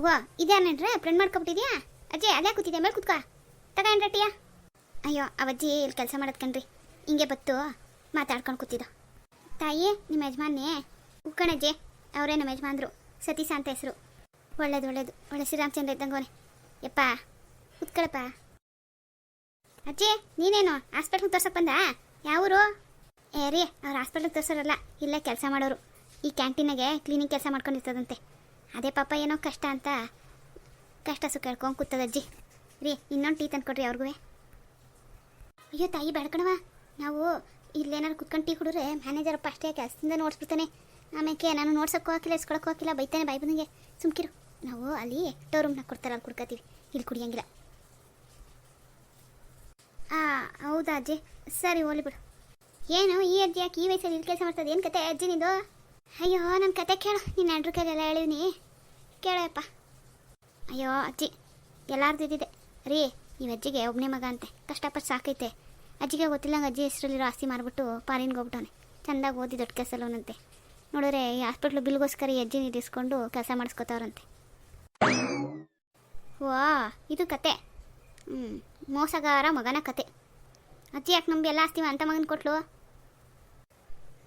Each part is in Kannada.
ಓ ಇದೇನೇನ್ರೆ ಪ್ರಿಂಟ್ ಮಾಡ್ಕೊಬಿಟ್ಟಿದ್ಯಾ? ಅಜ್ಜಿ ಅದೇ ಕೂತಿದ್ಯಾ? ಮೇಲೆ ಕೂತ್ಕೋ. ತಗೊಂಡ್ರೆ ಟೀಯ ಅಯ್ಯೋ ಅವಜ್ಜಿ ಇಲ್ಲಿ ಕೆಲಸ ಮಾಡೋದ್ ಕಣ್ರಿ. ಹಿಂಗೆ ಬತ್ತು, ಮಾತಾಡ್ಕೊಂಡು ಕೂತಿದ್ದ. ತಾಯಿ ನಿಮ್ಮ ಯಜಮಾನೇ ಉಕ್ಕಣಜ್ಜಿ ಅವರೇ ನಮ್ಮ ಯಜಮಾನ್ರು. ಸತೀಶ ಅಂತ ಹೆಸರು. ಒಳ್ಳೇದು ಒಳ್ಳೇದು. ಒಳ್ಳೆ ಶ್ರೀರಾಮಚಂದ್ರ ಇದ್ದಂಗೋನೆ ಯಪ್ಪ, ಕುತ್ಕೊಳಪ್ಪ. ಅಜ್ಜಿ, ನೀನೇನು? ಹಾಸ್ಪಿಟ್ಲಿಗೆ ತೋರ್ಸಕ್ಕೆ ಬಂದ? ಯಾವೂರು ಏ ರೀ, ಅವ್ರು ಹಾಸ್ಪಿಟ್ಲಿಗೆ ತೋರ್ಸೋರಲ್ಲ, ಇಲ್ಲೇ ಕೆಲಸ ಮಾಡೋರು. ಈ ಕ್ಯಾಂಟೀನಾಗೆ ಕ್ಲೀನಿಂಗ್ ಕೆಲಸ ಮಾಡ್ಕೊಂಡಿರ್ತದಂತೆ. ಅದೇ ಪಾಪ ಏನೋ ಕಷ್ಟ ಅಂತ. ಕಷ್ಟ ಸುಖ ಹೇಳ್ಕೊಂಡು ಕೂತದ ಅಜ್ಜಿ. ರೀ, ಇನ್ನೊಂದು ಟೀ ತಂದ್ಕೊಡ್ರಿ ಅವ್ರಿಗೂ ಅಯ್ಯೋ ತಾಯಿ ಬೇಡ್ಕಣವ ನಾವು ಇಲ್ಲೇನಾರು ಕುತ್ಕೊಂಡು ಟೀ ಕುಡಿದ್ರೆ ಮ್ಯಾನೇಜರಪ್ಪ ಅಷ್ಟೇ ಕೆಲಸದಿಂದ ನೋಡ್ಸ್ಬಿಡ್ತಾನೆ. ಆಮೇಲೆ ನಾನು ನೋಡ್ಸೋಕ್ಕೂ ಹಾಕಿಲ್ಲ, ಇಸ್ಕೊಳಕ್ಕೂ ಹಾಕಿಲ್ಲ, ಬೈತಾನೆ ಬಾಯಿ ಬಂದಂಗೆ. ಸುಮ್ಕಿರು. ನಾವು ಅಲ್ಲಿ ಟೋ ರೂಮ್ನಾಗ ಕೊಡ್ತಾರೆ, ಅಲ್ಲಿ ಕುಡ್ಕೋತೀವಿ. ಇಲ್ಲಿ ಕುಡಿಯಂಗಿಲ್ಲ. ಆ, ಹೌದಾ ಅಜ್ಜಿ? ಸರಿ, ಹೋಲಿ ಬಿಡು. ಏನು ಈ ಅಜ್ಜಿ ಯಾಕೆ ಈ ವಯಸ್ಸಲ್ಲಿ ಇಲ್ಲಿ ಕೆಲಸ ಮಾಡ್ತದೆ? ಏನು ಕತೆ ಅಜ್ಜಿ ನಿಂದು? ಅಯ್ಯೋ ನನ್ನ ಕತೆ ಕೇಳು. ನೀನು ಎಂಟ್ರ ಕೈಲೆಲ್ಲ ಹೇಳಿದ್ನಿ. ಕೇಳಪ್ಪ. ಅಯ್ಯೋ, ಅಜ್ಜಿ, ಎಲ್ಲಾರ್ದು ಇದ್ದಿದೆ ರೀ, ನೀವು ಅಜ್ಜಿಗೆ ಒಬ್ಬನೇ ಮಗ ಅಂತೆ. ಕಷ್ಟಪಟ್ಟು ಸಾಕೈತೆ. ಅಜ್ಜಿಗೆ ಗೊತ್ತಿಲ್ಲಂಗೆ ಅಜ್ಜಿ ಹೆಸರಲ್ಲಿರೋ ಆಸ್ತಿ ಮಾರ್ಬಿಟ್ಟು ಪಾರಿನ್ಗೆ ಹೋಗ್ಬಿಟ್ಟವನೆ. ಚೆಂದಾಗಿ ಓದಿ ದೊಡ್ಡ ಕೆಸಲೋನಂತೆ ನೋಡಿದ್ರೆ ಈ ಹಾಸ್ಪಿಟ್ಲು ಬಿಲ್ಗೋಸ್ಕರ ಈ ಅಜ್ಜಿ ಇಸ್ಕೊಂಡು ಕೆಲಸ ಮಾಡಿಸ್ಕೊತಾವ್ರಂತೆ. ವಾ, ಇದು ಕತೆ. ಹ್ಞೂ ಮೋಸಗಾರ ಮಗನ ಕತೆ. ಅಜ್ಜಿ ಯಾಕೆ ನಂಬಿ ಎಲ್ಲ ಆಸ್ತಿ ಅಂತ ಮಗನ ಕೊಟ್ಲು?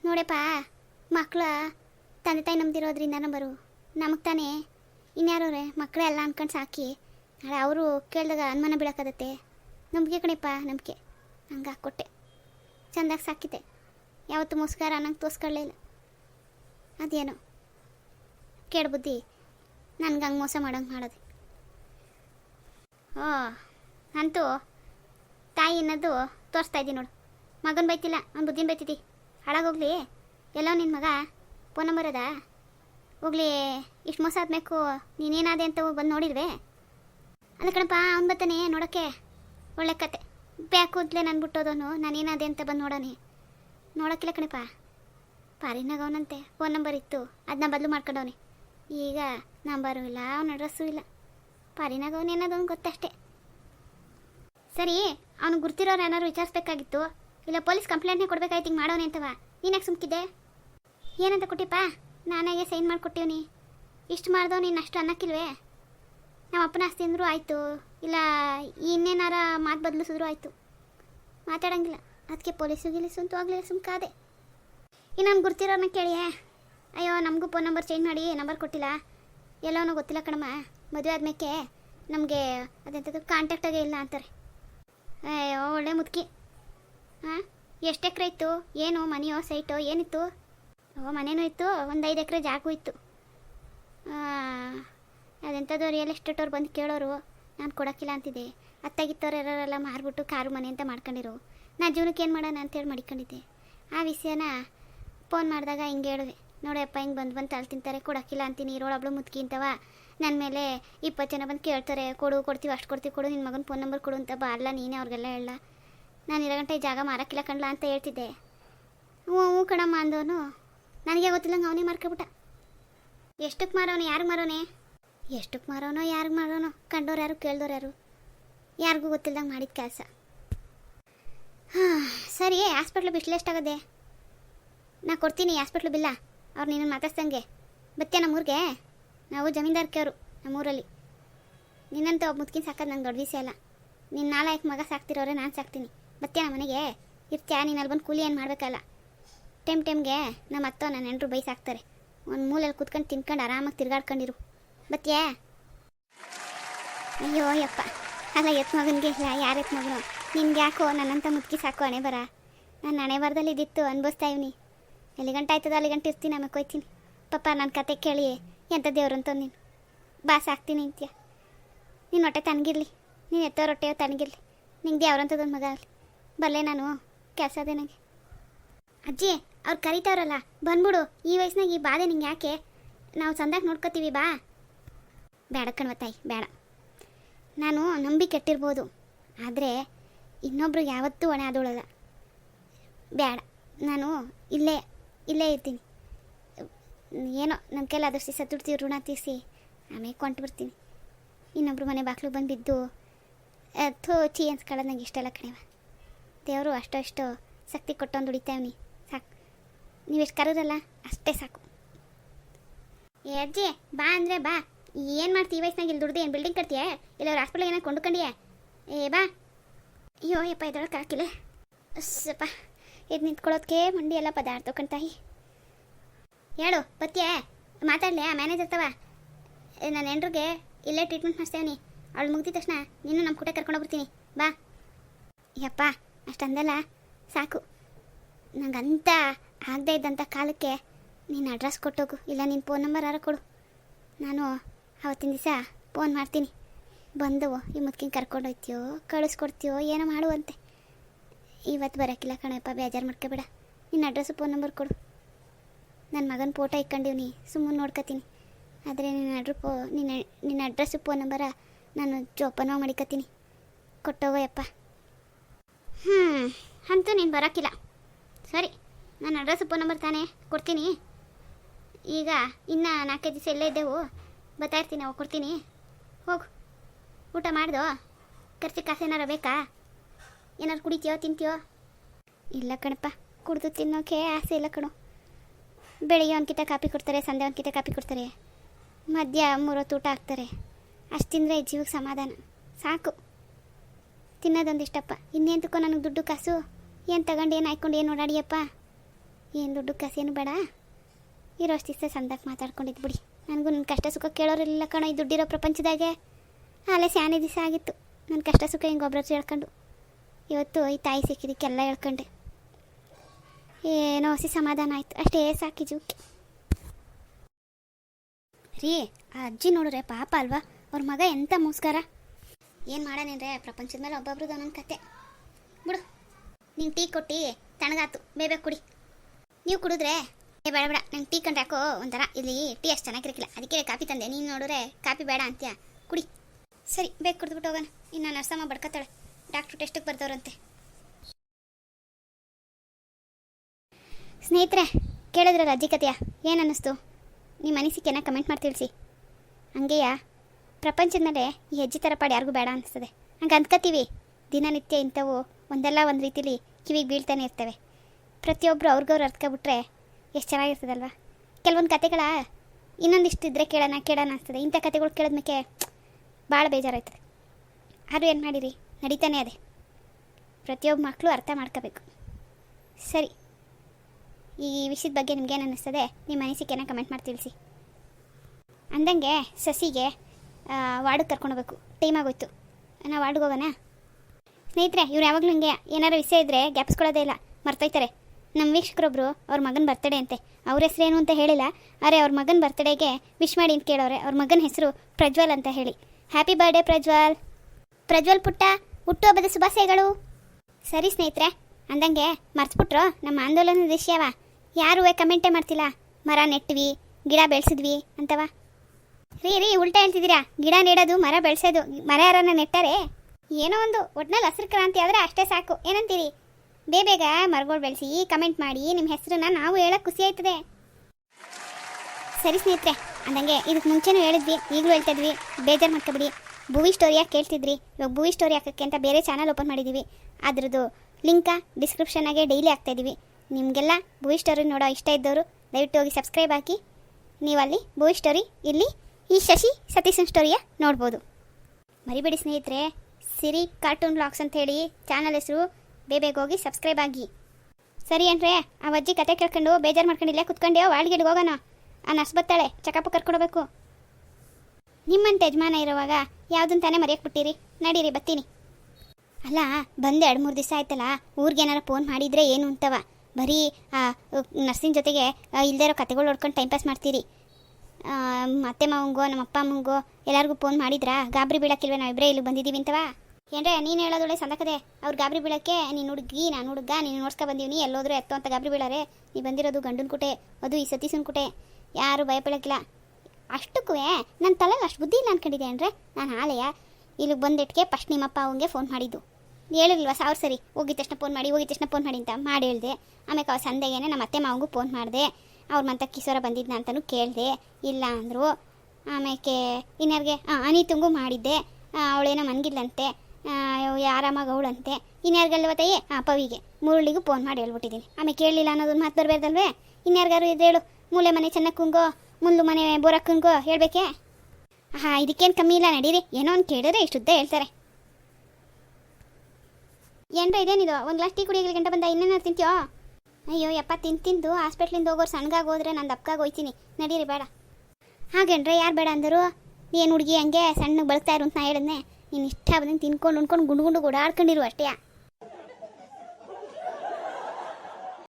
ನೋಡಪ್ಪ ಮಕ್ಕಳ ತಂದೆ ತಾಯಿ ನಂಬ್ದಿರೋದ್ರಿಂದ ನಂಬರು. ನಮಗೆ ತಾನೇ. ಇನ್ಯಾರವ್ರೆ? ಮಕ್ಕಳೇ ಎಲ್ಲ ಅನ್ಕೊಂಡು ಸಾಕಿ. ನಾಳೆ ಅವರು ಕೇಳಿದಾಗ ಅನುಮಾನ ಬೀಳಕ್ಕಾಗತ್ತೆ. ನಂಬಿಕೆ ಕಣಪ್ಪ, ನಂಬಿಕೆ. ಹಂಗೆ ಹಾಕ್ಕೊಟ್ಟೆ ಚೆಂದಾಗಿ ಸಾಕಿದ್ದೆ. ಯಾವತ್ತು ಮುಸ್ಕಾರ ನಂಗೆ ತೋರಿಸ್ಕೊಳ್ಳೇ ಇಲ್ಲ. ಅದೇನೋ. ಕೇಳ್ಬುದ್ದಿ ನನ್ಗೆ ಹಂಗೆ ಮೋಸ ಮಾಡಂಗೆ ಮಾಡೋದು. ಓ, ಅಂತೂ ತಾಯಿ ಅನ್ನೋದು ತೋರಿಸ್ತಾ ಇದ್ದೀನಿ ನೋಡು. ಮಗನ ಬೈತಿಲ್ಲ, ಅವ್ನು ಬುದ್ಧಿನ ಬೈತಿದ್ದಿ. ಹಾಳಾಗೋಗ್ಲಿ ಎಲ್ಲೋ ನಿನ್ನ ಮಗ ಫೋನ್ ನಂಬರ್ ಅದ? ಹೋಗ್ಲಿ, ಇಷ್ಟು ಮೋಸ ಆದ್ಮೇಕು ನೀನೇನಾದೆ ಅಂತ ಬಂದು ನೋಡಿಲ್ವೇ? ಅಲ್ಲ ಕಣಪ್ಪ, ಅವ್ನು ಬರ್ತಾನೆ ನೋಡೋಕ್ಕೆ ಒಳ್ಳೆ ಕತೆ. ಬ್ಯಾಕ್ ಕೂದಲೇ ನಾನು ಬಿಟ್ಟೋದವನು ನಾನೇನಾದೆ ಅಂತ ಬಂದು ನೋಡೋನೆ. ನೋಡೋಕ್ಕಿಲ್ಲ ಕಣಪ್ಪ. ಪಾರಿನಾಗ ಅವನಂತೆ, ಫೋನ್ ನಂಬರ್ ಇತ್ತು. ಅದನ್ನ ಬದಲು ಮಾಡ್ಕೊಂಡವನೆ. ಈಗ ನಂಬರು ಇಲ್ಲ, ಅವನ ಅಡ್ರೆಸ್ಸು ಇಲ್ಲ. ಪಾರಿನಾಗ ಅವನೇನದು ಗೊತ್ತಷ್ಟೇ ಸರಿ ಅವನು ಗುರ್ತಿರೋರು ಏನಾದ್ರು ವಿಚಾರಿಸ್ಬೇಕಾಗಿತ್ತು? ಇಲ್ಲ ಪೊಲೀಸ್ ಕಂಪ್ಲೇಂಟ್ನೇ ಕೊಡ್ಬೇಕಾಯ್ತು ಹಿಂಗೆ ಮಾಡೋನೆ ಅಂತವ? ನೀನ್ಯಾಕೆ ಸುಮ್ಕಿದ್ದೆ? ಏನಂತ ಕೊಟ್ಟಿಪ್ಪ? ನಾನಾಗೆ ಸೈನ್ ಮಾಡಿಕೊಟ್ಟಿವ್ನಿ. ಇಷ್ಟು ಮಾಡ್ದೋ ನೀನು ಅಷ್ಟು ಅನ್ನಕ್ಕಿಲ್ವೇ? ನಮ್ಮ ಅಪ್ಪನ ಆಸ್ತಿ ಅಂದರೂ ಆಯಿತು. ಇಲ್ಲ, ಇನ್ನೇನಾರ ಮಾತು ಬದಲಿಸಿದ್ರು ಆಯಿತು. ಮಾತಾಡಂಗಿಲ್ಲ. ಅದಕ್ಕೆ ಪೊಲೀಸು ಗಿಲೀಸು ಅಂತೂ ಆಗಲಿಲ್ಲ ಸುಮ್ಕಾದೆ ಇನ್ನು ನಮ್ಗೆ ಗುರ್ತಿರೋನ ಕೇಳಿಯೇ? ಅಯ್ಯೋ, ನಮಗೂ ಫೋನ್ ನಂಬರ್ ಚೇಂಜ್ ಮಾಡಿ ನಂಬರ್ ಕೊಟ್ಟಿಲ್ಲ. ಎಲ್ಲವನ್ನೂ ಗೊತ್ತಿಲ್ಲ ಕಣಮ್ಮ. ಮದುವೆ ಆದ್ಮೇಲೆ ನಮಗೆ ಅದೆಂಥದ್ದು ಕಾಂಟ್ಯಾಕ್ಟಾಗೇ ಇಲ್ಲ ಅಂತಾರೆ. ಅಯ್ಯೋ, ಒಳ್ಳೆ ಮುದುಕಿ. ಹಾಂ ಎಷ್ಟು ಎಕರೆ ಇತ್ತು? ಏನು, ಮನೆಯೋ ಸೈಟೋ ಏನಿತ್ತು? ಓ ಮನೇನೂ ಇತ್ತು, ಒಂದು ಐದು ಎಕರೆ ಜಾಗವೂ ಇತ್ತು. ಅದೆಂಥದ್ದು ರಿಯಲ್ ಎಸ್ಟೇಟ್ ಅವ್ರು ಬಂದು ಕೇಳೋರು, ನಾನು ಕೊಡೋಕ್ಕಿಲ್ಲ ಅಂತಿದ್ದೆ. ಅತ್ತಾಗಿತ್ತವ್ರು ಯಾರಲ್ಲ ಮಾರ್ಬಿಟ್ಟು ಕಾರು ಮನೆ ಅಂತ ಮಾಡ್ಕೊಂಡಿರು. ನಾ ಜೀವನಕ್ಕೆ ಏನು ಮಾಡೋಣ ಅಂತೇಳಿ ಮಡಿಕೊಂಡಿದ್ದೆ. ಆ ವಿಷಯನ ಫೋನ್ ಮಾಡಿದಾಗ ಹಿಂಗೆ ಹೇಳಿದೆ, ನೋಡಪ್ಪ ಹಿಂಗೆ ಬಂದು ಬಂದು ತಲೆ ತಿಂತಾರೆ, ಕೊಡೋಕ್ಕಿಲ್ಲ ಅಂತೀನಿ ಇರೋಳೊಬ್ಳು ಮುದುಕಿ ನನ್ನ ಮೇಲೆ ಇಪ್ಪತ್ತು ಜನ ಬಂದು ಕೇಳ್ತಾರೆ, ಕೊಡು, ಕೊಡ್ತೀವಿ, ಅಷ್ಟು ಕೊಡ್ತೀವಿ, ಕೊಡು ನಿನ್ನ ಮಗನ ಫೋನ್ ನಂಬರ್ ಕೊಡು ಅಂತ ಬಾ ಅಲ್ಲ, ನೀನೇ ಅವ್ರಿಗೆಲ್ಲ ಹೇಳ. ನಾನು ಇರೋ ಗಂಟೆ ಜಾಗ ಮಾರಕ್ಕಿಲ್ಲ ಕಣ್ಲ ಅಂತ ಹೇಳ್ತಿದ್ದೆ. ಹ್ಞೂ ಹ್ಞೂ ಕಣಮ್ಮ ಅಂದವನು. ನನಗೆ ಗೊತ್ತಿಲ್ಲಂಗೆ ಅವನೇ ಮಾರ್ಕೊಬಿಟ್ಟ. ಎಷ್ಟಕ್ಕೆ ಮಾರೋನು, ಯಾರಿಗೆ ಮಾರೋನೆ? ಎಷ್ಟಕ್ಕೆ ಮಾರೋನೋ, ಯಾರಿಗೆ ಮಾರೋನೋ ಕಂಡೋರು ಯಾರು ಕೇಳ್ದೋರು ಯಾರು? ಯಾರಿಗೂ ಗೊತ್ತಿಲ್ದಂಗೆ ಮಾಡಿದ ಕೆಲಸ. ಹಾಂ, ಸರಿ ಹಾಸ್ಪಿಟ್ಲು ಬಿಸ್ಲು ಎಷ್ಟಾಗದೆ ನಾ ಕೊಡ್ತೀನಿ ಹಾಸ್ಪಿಟ್ಲು ಬಿಲ್ಲ, ಅವ್ರು ನಿನ್ನನ್ನು ಮಾತಾಡ್ಸ್ದಂಗೆ ಬತ್ತೆ ನಮ್ಮೂರಿಗೆ? ನಾವು ಜಮೀನ್ದಾರ್ಕೆಯವರು ನಮ್ಮೂರಲ್ಲಿ. ನಿನ್ನಂತ ಒಬ್ಬ ಮುದ್ಕಿನ ಸಾಕೋದು ನಂಗೆ ದೊಡ್ಡ ವಿಷಯ ಅಲ್ಲ. ನಿನ್ನ ನಾಲ್ಕು ಮಗ ಸಾಕ್ತಿರೋರೆ, ನಾನು ಸಾಕ್ತೀನಿ. ಬತ್ತೆ ಮನೆಗೆ ಇರ್ತೀಯ, ನೀನು ಅಲ್ಲಿ ಬಂದು ಕೂಲಿ ಏನು ಮಾಡಬೇಕಲ್ಲ? ಟೈಮ್ ಟೈಮ್ಗೆ ನಮ್ಮ ಅತ್ತ ನನ್ನ ನೆಂಟರು ಬೈಸಾಕ್ತಾರೆ. ಒಂದು ಮೂಲೆಯಲ್ಲಿ ಕುತ್ಕೊಂಡು ತಿನ್ಕೊಂಡು ಆರಾಮಾಗಿ ತಿರ್ಗಾಡ್ಕೊಂಡಿರು. ಬತ್ಯಾ ಅಯ್ಯೋ ಯಪ್ಪ ಅಲ್ಲ ಎತ್ ಮಗನಿಗೆ ಇಲ್ಲ ಯಾರ ಎತ್ ಮಗನು? ನಿನ್ಗೆ ಯಾಕೋ ನನ್ನಂತ ಮುದುಕಿ ಸಾಕು ಹಣೆ ಬರ? ನಾನು ಹಣೆ ಬರದಲ್ಲಿ ಇದ್ದಿತ್ತು, ಅನ್ಭವಿಸ್ತಾ ಇವ್ನಿ. ಎಲ್ಲಿ ಗಂಟೆ ಆಯ್ತದ ಅಲ್ಲಿ ಗಂಟೆ ಇರ್ತೀನಿ, ಆಮೇಲೆ ಕೊಯ್ತೀನಿ. ಪಪ್ಪ ನನ್ನ ಕತೆ ಕೇಳಿ ಎಂಥ ದೇವ್ರು ಅಂತ ನೀನು? ಬಾ, ಸಾಕ್ತೀನಿ ಅಂತ್ಯ ನೀನು ಹೊಟ್ಟೆ ತನಗಿರ್ಲಿ. ನೀನು ಎತ್ತೋ ರೊಟ್ಟೆ ತನಗಿರ್ಲಿ. ನಿಂಗೆ ದೇವ್ರಂಥದ್ದೊಂದು ಮಗ ಆಗಲಿ. ಬರಲೇ ನಾನು. ಕೆಲಸ ಅದೇ ನನಗೆ ಅಜ್ಜಿ ಅವ್ರು ಕರಿತಾವ್ರಲ್ಲ, ಬಂದ್ಬಿಡು. ಈ ವಯಸ್ಸಿನಾಗ ಈ ಬಾಧೆ ನಿಂಗೆ ಯಾಕೆ? ನಾವು ಚಂದಾಗಿ ನೋಡ್ಕೋತೀವಿ, ಬಾ. ಬೇಡ ಕಣ್ವ ತಾಯಿ, ಬೇಡ. ನಾನು ನಂಬಿ ಕೆಟ್ಟಿರ್ಬೋದು. ಆದರೆ ಇನ್ನೊಬ್ರಿಗೆ ಯಾವತ್ತೂ ಹೊಣೆ ಆದೋಳಲ್ಲ. ಬೇಡ. ನಾನು ಇಲ್ಲೇ ಇಲ್ಲೇ ಇರ್ತೀನಿ. ಏನೋ ನನ್ನ ಕೈಲಾದಷ್ಟು ಸತ್ತುಡ್ತೀವಿ ಋಣ ತೀರಿಸಿ ಆಮೇಲೆ ಕೊಂಟು ಬರ್ತೀನಿ ಇನ್ನೊಬ್ರು ಮನೆ ಬಾಗಿಲು ಬಂದು ಬಿದ್ದು ಥೋ, ಚಿ ಅನ್ಸ್ಕೊಳ್ಳೋದು ನಂಗೆ ಇಷ್ಟೆಲ್ಲ ಕಣವ. ದೇವರು ಅಷ್ಟು ಅಷ್ಟು ಶಕ್ತಿ ಕೊಟ್ಟೊಂದು ದುಡಿತಾವ್ನಿ. ಸಾಕು. ನೀವೆಷ್ಟು ಕರೋದಲ್ಲ, ಅಷ್ಟೇ ಸಾಕು. ಏ ಅಜ್ಜಿ, ಬಾ ಅಂದರೆ ಬಾ. ಏನು ಮಾಡ್ತೀವಿ ವಯಸ್ಸಿನಾಗ ಇಲ್ಲಿ ದುಡ್ದು ಏನು ಬಿಲ್ಡಿಂಗ್ ಕಟ್ತೀಯ? ಇಲ್ಲ ಅವ್ರ ಹಾಸ್ಪಿಟ್ಲಿಗೆ ಏನೋ ಕೊಂಡ್ಕೊಂಡಿಯ? ಏ ಬಾ. ಅಯ್ಯೋ, ಯಪ್ಪ ಇದ್ರೊಳಗೆ ಹಾಕಿಲ್ಲ ಅಸ್ಸಪ್ಪ. ಇದು ನಿಂತ್ಕೊಳ್ಳೋದಕ್ಕೆ ಮಂಡಿ ಎಲ್ಲ ಪದಾರ್ಥ ತಾಯಿ. ಹೇಳು, ಬತ್ತೀಯ? ಮಾತಾಡಲಿ, ಆ ಮ್ಯಾನೇಜರ್ ತವ? ನನ್ನ ಹೆಂಡ್ರಿಗೆ ಇಲ್ಲೇ ಟ್ರೀಟ್ಮೆಂಟ್ ಮಾಡ್ತೇವನಿ ಅವಳು ಮುಗ್ದಿದ ತಕ್ಷಣ ನೀನು ನಮ್ಮ ಕೂಟ ಕರ್ಕೊಂಡೋಗ್ಬಿಡ್ತೀನಿ ಬಾ. ಯಪ್ಪ, ಅಷ್ಟಂದಲ್ಲ ಸಾಕು. ನಂಗಂತ ಆಗದೆ ಇದ್ದಂಥ ಕಾಲಕ್ಕೆ ನೀನು ಅಡ್ರೆಸ್ ಕೊಟ್ಟೋಗು, ಇಲ್ಲ ನಿನ್ನ ಫೋನ್ ನಂಬರ್ ಯಾರು ಕೊಡು. ನಾನು ಅವತ್ತಿನ ದಿವಸ ಫೋನ್ ಮಾಡ್ತೀನಿ. ಬಂದವು ಈ ಮುದ್ಕಿನ ಕರ್ಕೊಂಡೋಯ್ತೀಯೋ ಕಳಿಸ್ಕೊಡ್ತೀಯೋ, ಏನೋ ಮಾಡುವಂತೆ. ಇವತ್ತು ಬರೋಕ್ಕಿಲ್ಲ ಕಣಪ್ಪ, ಬೇಜಾರು ಮಾಡ್ಕೋಬೇಡ. ನಿನ್ನ ಅಡ್ರೆಸ್ಸು ಫೋನ್ ನಂಬರ್ ಕೊಡು. ನನ್ನ ಮಗನ ಫೋಟೋ ಇಕ್ಕೊಂಡಿವ್ನಿ ಸುಮ್ಮನೆ ನೋಡ್ಕೊತೀನಿ. ಆದರೆ ನಿನ್ನ ಅಡ್ರ ಫೋ ನಿನ್ನ ನಿನ್ನ ಅಡ್ರೆಸ್ಸು ಫೋನ್ ನಂಬರ ನಾನು ಜೋಪಾನ ಮಾಡಿಕತ್ತೀನಿ. ಕೊಟ್ಟೋಗೋಯಪ್ಪ ಹ್ಞೂ ಅಂತೂ ನೀನು ಬರೋಕ್ಕಿಲ್ಲ. ಸರಿ. ನನ್ನ ಅಡ್ರೆಸ್ ಫೋನ್ ನಂಬರ್ ತಾನೇ? ಕೊಡ್ತೀನಿ. ಈಗ ಇನ್ನು ನಾಲ್ಕೈದು ದಿವಸ ಎಲ್ಲೇ ಇದ್ದೆವು. ಬರ್ತಾ ಇರ್ತೀನಿ, ಅವಾಗ ಕೊಡ್ತೀನಿ. ಹೋಗು. ಊಟ ಮಾಡ್ದೋ? ಖರ್ಚು ಕಾಸು ಏನಾರು ಬೇಕಾ? ಏನಾರು ಕುಡಿತೀಯೋ, ತಿಂತೀಯೋ? ಇಲ್ಲ ಕಣಪ್ಪ, ಕುಡಿದು ತಿನ್ನೋಕೆ ಆಸೆ ಇಲ್ಲ ಕಣು. ಬೆಳಿಗ್ಗೆ ಒಂದು ಕಾಪಿ ಕೊಡ್ತಾರೆ, ಸಂಜೆ ಒಂದು ಕಾಪಿ ಕೊಡ್ತಾರೆ. ಮಧ್ಯ ಮೂರೊತ್ತು ಊಟ ಹಾಕ್ತಾರೆ. ಅಷ್ಟು ತಿಂದರೆ ಜೀವಕ್ಕೆ ಸಮಾಧಾನ. ಸಾಕು. ತಿನ್ನೋದೊಂದು ಇಷ್ಟಪ್ಪ ಇನ್ನೇಂತಕ್ಕೋ ನನಗೆ ದುಡ್ಡು ಕಾಸು? ಏನು ತಗೊಂಡು, ಏನು ಹಾಕ್ಕೊಂಡು ಏನು ಓಡಾಡಿಯಪ್ಪ? ಏನು ದುಡ್ಡು ಕಸೇನು ಬೇಡ. ಇರೋಷ್ಟು ದಿವಸ ಸಂದಕ್ಕೆ ಮಾತಾಡ್ಕೊಂಡಿದ್ದು ಬಿಡಿ. ನನಗೂ ನನ್ನ ಕಷ್ಟ ಸುಖ ಕೇಳೋರಿಲ್ಲ ಕಣ ಈ ದುಡ್ಡಿರೋ ಪ್ರಪಂಚದಾಗೆ. ಅಲ್ಲೇ ಸ್ಯಾನೆ ದಿವಸ ಆಗಿತ್ತು. ನನ್ನ ಕಷ್ಟ ಸುಖ ಹಿಂಗೆ ಒಬ್ಬರ ಹೇಳ್ಕೊಂಡು. ಇವತ್ತು ಈ ತಾಯಿ ಸಿಕ್ಕಿದ್ದಕ್ಕೆಲ್ಲ ಹೇಳ್ಕೊಂಡೆ. ಏನೋ ಹಸಿ ಸಮಾಧಾನ ಆಯಿತು. ಅಷ್ಟೇ ಸಾಕಿ ಜೂಕಿ. ರೀ, ಆ ಅಜ್ಜಿ ನೋಡ್ರೆ ಪಾಪ ಅಲ್ವಾ? ಅವ್ರ ಮಗ ಎಂಥ ಮುಸ್ಕಾರ. ಏನು ಮಾಡಾನೇನ್ರೆ ಪ್ರಪಂಚದ ಮೇಲೆ ಒಬ್ಬೊಬ್ರದ್ದು ಒಂದೊಂದು ಕತೆ. ಬಿಡು. ನೀನು ಟೀ ಕೊಟ್ಟು ತಣಗಾತು. ಬೇಬೇಕು ಕುಡಿ. ನೀವು ಕುಡಿದ್ರೆ? ಏ, ಬೇಡ ಬೇಡ. ನಂಗೆ ಟೀ ಕಂಡ್ರೆ ಹಾಕೋ ಒಂಥರ. ಇಲ್ಲಿ ಟೀ ಅಷ್ಟು ಚೆನ್ನಾಗಿರಕ್ಕಿಲ್ಲ ಅದಕ್ಕೆ ಕಾಫಿ ತಂದೆ. ನೀನು ನೋಡಿದ್ರೆ ಕಾಫಿ ಬೇಡ ಅಂತೀಯ? ಕುಡಿ. ಸರಿ, ಬೇಗ ಕುಡಿದ್ಬಿಟ್ಟು ಹೋಗೋಣ. ಇನ್ನು ನರ್ಸಮ್ಮ ಬಡ್ಕತ್ತಾಳೆ. ಡಾಕ್ಟ್ರು ಟೆಸ್ಟಿಗೆ ಬರ್ತವ್ರಂತೆ ಸ್ನೇಹಿತರೆ, ಕೇಳಿದ್ರಲ್ಲ ಅಜ್ಜಿ ಕತೆಯ? ಏನು ಅನ್ನಿಸ್ತು? ನಿಮ್ಮ ಅನಿಸಿಕೆನ ಕಮೆಂಟ್ ಮಾಡಿ ತಿಳಿಸಿ. ಹಂಗೆಯಾ? ಪ್ರಪಂಚದ ಮೇಲೆ ಈ ಹೆಜ್ಜೆ ಥರ ಪಾಡು ಯಾರಿಗೂ ಬೇಡ ಅನ್ನಿಸ್ತದೆ. ಹಂಗೆ ಅಂದ್ಕೋತೀವಿ. ದಿನನಿತ್ಯ ಇಂಥವು ಒಂದಲ್ಲ ಒಂದು ರೀತಿಲಿ ಕಿವಿಗೆ ಬೀಳ್ತಾನೆ ಇರ್ತವೆ. ಪ್ರತಿಯೊಬ್ಬರು ಅವ್ರಿಗವ್ರು ಅರ್ತ್ಕೊಬಿಟ್ರೆ ಎಷ್ಟು ಚೆನ್ನಾಗಿರ್ತದಲ್ವ? ಕೆಲವೊಂದು ಕತೆಗಳ ಇನ್ನೊಂದಿಷ್ಟು ಇದ್ದರೆ ಕೇಳೋಣ ಕೇಳೋಣ ಅನಿಸ್ತದೆ. ಇಂಥ ಕತೆಗಳು ಕೇಳಿದ್ಮೇಕೆ ಭಾಳ ಬೇಜಾರಾಯ್ತದೆ. ಆದರೂ ಏನು ಮಾಡಿರಿ? ನಡೀತಾನೆ ಅದೇ. ಪ್ರತಿಯೊಬ್ಬ ಮಕ್ಕಳು ಅರ್ಥ ಮಾಡ್ಕೋಬೇಕು. ಸರಿ. ಈ ವಿಷಯದ ಬಗ್ಗೆ ನಿಮ್ಗೇನು ಅನ್ನಿಸ್ತದೆ ನಿಮ್ಮ ಅನಿಸಿಕೆನ ಕಮೆಂಟ್ ಮಾಡಿ ತಿಳಿಸಿ. ಅಂದಂಗೆ ಸಸಿಗೆ ವಾರ್ಡಿಗೆ ಕರ್ಕೊಂಡೋಗ್ಬೇಕು ಟೈಮ್ ಆಗೋಯ್ತು. ನಾವು ವಾರ್ಡಿಗೆ ಹೋಗೋಣ? ಸ್ನೇಹಿತರೆ, ಇವ್ರು ಯಾವಾಗಲೂ ಹಂಗೆ. ಏನಾರು ವಿಷಯ ಇದ್ದರೆ ಗ್ಯಾಪ್ಸ್ಕೊಳ್ಳೋದೇ ಇಲ್ಲ. ಮರ್ತೋಯ್ತಾರೆ. ನಮ್ಮ ವೀಕ್ಷಕರೊಬ್ಬರು ಅವ್ರ ಮಗನ ಬರ್ತಡೇ ಅಂತೆ. ಅವ್ರ ಹೆಸರೇನು ಅಂತ ಹೇಳಿಲ್ಲ ಅರೆ ಅವ್ರ ಮಗನ ಬರ್ತಡೇಗೆ ವಿಶ್ ಮಾಡಿ ಅಂತ ಕೇಳೋರೆ. ಅವ್ರ ಮಗನ ಹೆಸರು ಪ್ರಜ್ವಲ್ ಅಂತ ಹೇಳಿ. Happy birthday Prajwal. ಪ್ರಜ್ವಲ್ ಪುಟ್ಟ ಹುಟ್ಟುಹಬ್ಬದ ಶುಭಾಶಯಗಳು. ಸರಿ ಸ್ನೇಹಿತರೆ, ಅಂದಂಗೆ ಮರ್ತ್ಬಿಟ್ರು ನಮ್ಮ ಆಂದೋಲನದ ವಿಷಯವ. ಯಾರೂ ಕಮೆಂಟೇ ಮಾಡ್ತಿಲ್ಲ. ಮರ ನೆಟ್ವಿ, ಗಿಡ ಬೆಳೆಸಿದ್ವಿ ಅಂತವ. ರೀ ರೀ, ಉಲ್ಟಾ ಹೇಳ್ತಿದ್ದೀರಾ? ಗಿಡ ನೆಡೋದು, ಮರ ಬೆಳೆಸೋದು, ಮರ ಯಾರನ್ನ ನೆಟ್ಟಾರೆ? ಏನೋ ಒಂದು ಒಟ್ನಲ್ಲಿ ಹಸಿರು ಕ್ರಾಂತಿ ಆದರೆ ಅಷ್ಟೇ ಸಾಕು. ಏನಂತೀರಿ? ಬೇಬೇಗ ಮರಗಳು ಬೆಳೆಸಿ ಕಮೆಂಟ್ ಮಾಡಿ ನಿಮ್ಮ ಹೆಸರನ್ನ ನಾವು ಹೇಳಕ್ಕೆ ಖುಷಿ ಆಯ್ತದೆ. ಸರಿ ಸ್ನೇಹಿತರೆ, ಅಂದಂಗೆ ಇದಕ್ಕೆ ಮುಂಚೆನೂ ಹೇಳಿದ್ವಿ, ಈಗಲೂ ಹೇಳ್ತಾ ಇದ್ವಿ, ಬೇಜಾರು ಮಾಡ್ಕೊಬಿಡಿ. ಭೂವಿ ಸ್ಟೋರಿಯಾಗಿ ಕೇಳ್ತಿದ್ರಿ? ಇವಾಗ ಭೂವಿ ಸ್ಟೋರಿ ಹಾಕೋಕ್ಕೆ ಅಂತ ಬೇರೆ ಚಾನಲ್ ಓಪನ್ ಮಾಡಿದ್ದೀವಿ ಅದ್ರದ್ದು ಲಿಂಕ ಡಿಸ್ಕ್ರಿಪ್ಷನ್ನಾಗೆ ಡೈಲಿ ಹಾಕ್ತಾಯಿದ್ದೀವಿ ನಿಮಗೆಲ್ಲ ಭೂವಿ ಸ್ಟೋರಿ ನೋಡೋ ಇಷ್ಟ ಇದ್ದವರು, ದಯವಿಟ್ಟು ಹೋಗಿ ಸಬ್ಸ್ಕ್ರೈಬ್ ಹಾಕಿ. ನೀವಲ್ಲಿ ಭೂವಿ ಸ್ಟೋರಿ ಇಲ್ಲಿ ಈ ಶಶಿ ಸತೀಶನ್ ಸ್ಟೋರಿಯ ನೋಡ್ಬೋದು. ಮರಿಬೇಡಿ ಸ್ನೇಹಿತರೆ, ಸಿರಿ ಕಾರ್ಟೂನ್ ಬ್ಲಾಗ್ಸ್ ಅಂತ ಹೇಳಿ ಚಾನಲ್ ಹೆಸರು ಬೇಬೇಗ ಹೋಗಿ ಸಬ್ಸ್ಕ್ರೈಬ್ ಆಗಿ. ಸರಿ ಏನ್ರೇ ಆ ಅಜ್ಜಿ ಕತೆ ಕೇಳ್ಕೊಂಡು ಬೇಜಾರು ಮಾಡ್ಕೊಂಡಿಲ್ಲ ಕುತ್ಕೊಂಡ್ಯೋ ವಾಳ್ಗಿಡ್ಗೆ ಹೋಗೋಣ. ಆ ನರ್ಸ್ ಬತ್ತಾಳೆ ಚೆಕಪ್ ಕರ್ಕೊಡ್ಬೇಕು ನಿಮ್ಮಂತ ಯಜಮಾನ ಇರುವಾಗ ಯಾವ್ದು ತಾನೇ ಮರೆಯಕ್ಕೆ ಬಿಟ್ಟಿರಿ? ನಡೀರಿ, ಬತ್ತೀನಿ. ಅಲ್ಲ, ಬಂದೆ ಎರಡು ಮೂರು ದಿವಸ ಆಯ್ತಲ್ಲ, ಊರಿಗೆ ಏನಾರ ಫೋನ್ ಮಾಡಿದ್ರೆ ಏನು ಅಂತವ? ಬರೀ, ಆ ನರ್ಸಿನ ಜೊತೆಗೆ ಇಲ್ಲದೇ ಇರೋ ಕತೆಗಳು ನೋಡ್ಕೊಂಡು ಟೈಮ್ ಪಾಸ್ ಮಾಡ್ತೀರಿ. ಅತ್ತೆ ಮಾವಂಗೋ ನಮ್ಮ ಅಪ್ಪ ಅಮ್ಮಂಗೋ, ಎಲ್ಲರಿಗೂ ಫೋನ್ ಮಾಡಿದ್ರಾ? ಗಾಬರಿ ಬೀಳಕ್ಕಿಲ್ವೇ ನಾವು ಇಲ್ಲಿಗೆ ಇಲ್ಲಿ ಬಂದಿದ್ದೀವಿ ಅಂತವ? ಏನ್ರೆ, ನೀನು ಹೇಳೋದೊಳೆ ಸಂದಕದೆ. ಅವ್ರು ಗಾಬರಿ ಬೀಳಕ್ಕೆ ನೀನು ಹುಡುಗಿ, ನಾನು ಹುಡುಗ, ನೀನು ನೋಡ್ಸ್ಕೊ ಬಂದೀವಿ ಎಲ್ಲೋದ್ರೂ ಎತ್ತೋ ಅಂತ ಗಾಬರಿ ಬೀಳಾರೆ. ನೀ ಬಂದಿರೋದು ಗಂಡನ ಕುಟೆ, ಅದು ಈ ಸತೀಸನ್ ಕುಟೆ. ಯಾರು ಭಯಪಡಕ್ಕಿಲ್ಲ. ಅಷ್ಟಕ್ಕೂ ನನ್ನ ತಲೆಯಲ್ಲಿ ಅಷ್ಟು ಬುದ್ಧಿ ಇಲ್ಲ ಅನ್ಕೊಂಡಿದ್ದೆ ಅಂದರೆ ನಾನು ಹಾಳೆಯ ಇಲ್ಲಿಗೆ ಬಂದಿಟ್ಕೆ ಫಸ್ಟ್ ನಿಮ್ಮಪ್ಪ ಅವಂಗೆ ಫೋನ್ ಮಾಡಿದ್ದು. ಹೇಳಿಲ್ವಾ ಸಾವಿರ ಸರಿ? ಹೋಗಿದ ತಕ್ಷಣ ಫೋನ್ ಮಾಡಿ, ಹೋಗಿದ ತಕ್ಷಣ ಫೋನ್ ಮಾಡಿ ಅಂತ ಮಾಡಿ ಹೇಳ್ದೆ. ಆಮೇಲೆ ಅವ ಸಂದೆಗೇನೆ ನಮ್ಮ ಅತ್ತೆ ಮಾವಂಗೂ ಫೋನ್ ಮಾಡಿದೆ. ಅವ್ರ ಮಂತ ಕಿಶೋರ ಬಂದಿದ್ನ ಅಂತಲೂ ಕೇಳಿದೆ. ಇಲ್ಲ ಅಂದರು. ಆಮೇಲೆ ಇನ್ಯಾರಿಗೆ? ಅನಿತಂಗೂ ಮಾಡಿದ್ದೆ. ಅವಳೇನೋ ಮನ್ಗಿಲ್ಲಂತೆ ಆರಾಮಾಗಿ ಅವಳಂತೆ ಇನ್ಯಾರಿಗಲ್ವತ್ತಯ್ಯ ಆ, ಪವಿಗೆ. ಮುರುಳಿಗೂ ಫೋನ್ ಮಾಡಿ ಹೇಳ್ಬಿಟ್ಟಿದ್ದೀನಿ. ಆಮೇಲೆ ಕೇಳಲಿಲ್ಲ ಅನ್ನೋದನ್ನ ಮಾತು ಬರಬೇಕಲ್ವೇ? ಇನ್ಯಾರಿಗಾರು ಇದು ಹೇಳು. ಮೂಲೆ ಮನೆ ಚೆನ್ನಕ್ಕಂಗೋ ಮುಲ್ಲು ಮನೆ ಬೋರಕ್ಕಂಗೋ, ಹೇಳಬೇಕೆ? ಹಾಂ ಇದಕ್ಕೇನು ಕಮ್ಮಿ ಇಲ್ಲ ನಡೀರಿ. ಏನೋ ಒಂದು ಕೇಳಿದ್ರೆ ಇಷ್ಟುದ್ದ ಹೇಳ್ತಾರೆ. ಏನ್ರ ಇದೇನಿದು? ಒಂದು ಗ್ಲಾಸ್ ಟೀ ಕುಡಿಯೋಕೆ ಗಂಟೆ ಬಂದ ಇನ್ನೇನಾರು ತಿಂತೀಯೋ? ಅಯ್ಯೋ, ಯಪ್ಪ, ತಿಂದು ತಿಂದು ಹಾಸ್ಪಿಟ್ಲಿಂದ ಹೋಗೋರು ಸಣ್ಣಗಾಗಿ ಹೋದ್ರೆ ನಾನು ದಪ್ಕಾಗಿ ಹೋಯ್ತೀನಿ. ನಡೀರಿ, ಬೇಡ. ಹಾಗೇನ್ರೆ? ಯಾರು ಬೇಡ ಅಂದರು? ಏನು ಹುಡುಗಿ ಹಂಗೆ ಸಣ್ಣಗೆ ಬಳಕ್ತಾ ಇರು ಅಂತ ನಾ ಹೇಳಿದ್ನೆ. ನೀನು ಇಷ್ಟ ಬಂದಂಗೆ ತಿನ್ಕೊಂಡು ಉಣ್ಕೊಂಡು ಗುಂಡು ಗುಂಡು ಓಡಾಡ್ಕೊಂಡಿರು ಅಷ್ಟೇ.